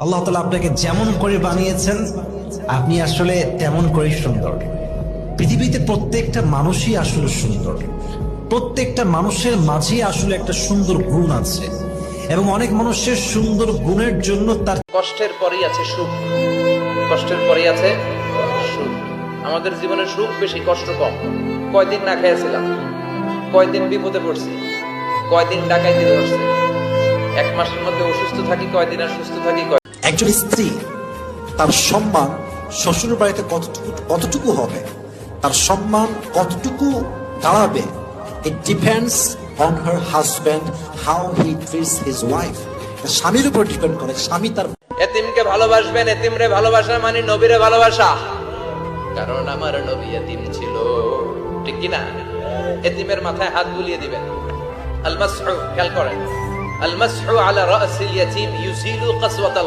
আল্লাহ তালা আপনাকে যেমন করে বানিয়েছেন, আপনি আসলে তেমন করেই সুন্দর। পৃথিবীতে প্রত্যেকটা মানুষই আসলে সুন্দর। প্রত্যেকটা মানুষের মাঝে আসলে একটা সুন্দর গুণ আছে। এবং অনেক মানুষের সুন্দর গুণের জন্য তার কষ্টের পরেই আছে সুখ। কষ্টের পরেই আছে সুখ। আমাদের জীবনে সুখ বেশি, কষ্ট কম। কয়দিন না খেয়েছিলাম, কয়দিন বিপদে পড়ছি, কয়দিন ডাকাইতে ধরছে। এক মাসের মধ্যে অসুস্থ থাকি, কয়দিন আর সুস্থ থাকি, কয় একজন স্ত্রী, তার সম্মান শ্বশুর বাড়িতে কতটুকু কতটুকু হবে? তার সম্মান কতটুকু দাঁড়াবে? It depends on her husband how he treats his wife স্বামীর উপর ডিপেন্ড করে, স্বামী তার এতিমকে ভালোবাসবেন, এতিমরে ভালোবাসা মানে নবীরে ভালোবাসা। কারণ আমার নবী এতিম ছিল। ঠিক কি না এতিমের মাথায় হাত বুলিয়ে দিবেন। আল মাসহু খেয়াল করেন। আল মাসহু আলা রাসিল ইয়াতিম ইউজিলু কাসওয়াতাল